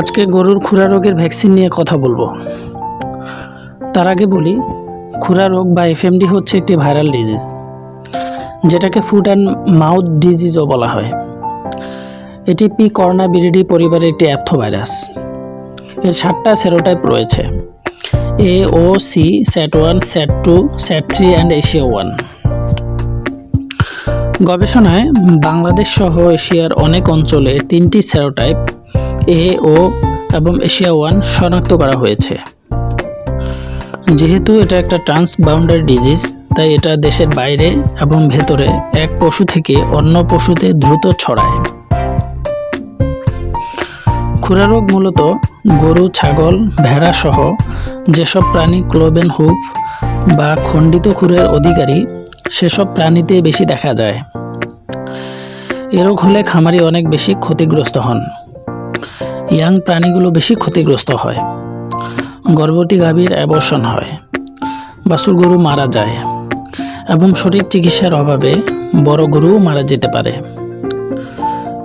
আজকে গরুর খুরা রোগের ভ্যাকসিন নিয়ে কথা বলব। তার আগে বলি, খুরা রোগ বা এফএমডি হচ্ছে একটি ভাইরাল ডিজিজ যেটাকে ফুড অ্যান্ড মাউথ ডিজিজও বলা হয়। এটি পি করোনা বিরিডি পরিবারের একটি অ্যাপথোভাইরাস। এর সাতটা সেরোটাইপ রয়েছে A O C SAT one SAT two SAT three and Asia one গবেষণায় বাংলাদেশ সহ এশিয়ার অনেক অঞ্চলে তিনটি সেরোটাইপ এ ও এবং এশিয়া ওয়ান শনাক্ত করা হয়েছে। যেহেতু এটা একটা ট্রান্সবাউন্ডার ডিজিজ, তাই এটা দেশের বাইরে এবং ভেতরে এক পশু থেকে অন্য পশুতে দ্রুত ছড়ায়। খুরা রোগ মূলত গরু, ছাগল, ভেড়া সহ যেসব প্রাণী ক্লোবেন হুপ বা খণ্ডিত খুরের অধিকারী, সেসব প্রাণীতে বেশি দেখা যায়। এ রোগ হলে খামারি অনেক বেশি ক্ষতিগ্রস্ত হন। ইয়াং প্রাণীগুলো বেশি ক্ষতিগ্রস্ত হয়। গর্ভবতী গাভীর অ্যাবর্ষণ হয়। বাছুর গরু মারা যায় এবং সঠিক চিকিৎসার অভাবে বড় গরুও মারা যেতে পারে।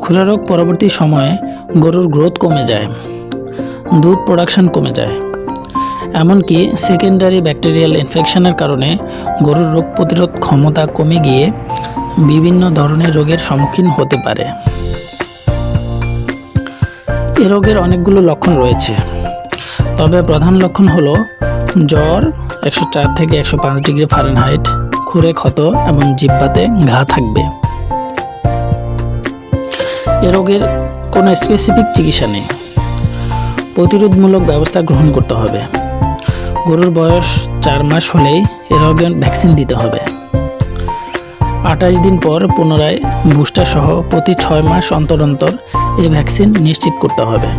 খুরা রোগ পরবর্তী সময়ে গরুর গ্রোথ কমে যায়, দুধ প্রোডাকশন কমে যায়। এমনকি সেকেন্ডারি ব্যাকটেরিয়াল ইনফেকশনের কারণে গরুর রোগ প্রতিরোধ ক্ষমতা কমে গিয়ে বিভিন্ন ধরনের রোগের সম্মুখীন হতে পারে। এ রোগের অনেকগুলো লক্ষণ রয়েছে। তবে প্রধান লক্ষণ হলো জ্বর, একশো চার থেকে একশো পাঁচ ডিগ্রি ফারেনহাইট, খুরে ক্ষত এবং জিব্বাতে ঘা থাকবে। এ রোগের কোনো স্পেসিফিক চিকিৎসা নেই। প্রতিরোধমূলক ব্যবস্থা গ্রহণ করতে হবে। গরুর বয়স চার মাস হলেই এ রোগের ভ্যাকসিন দিতে হবে। আঠাশ দিন পর পুনরায় বুস্টার সহ প্রতি ছয় মাস অন্তর অন্তর এই ভ্যাকসিন নিশ্চিত করতে হবে।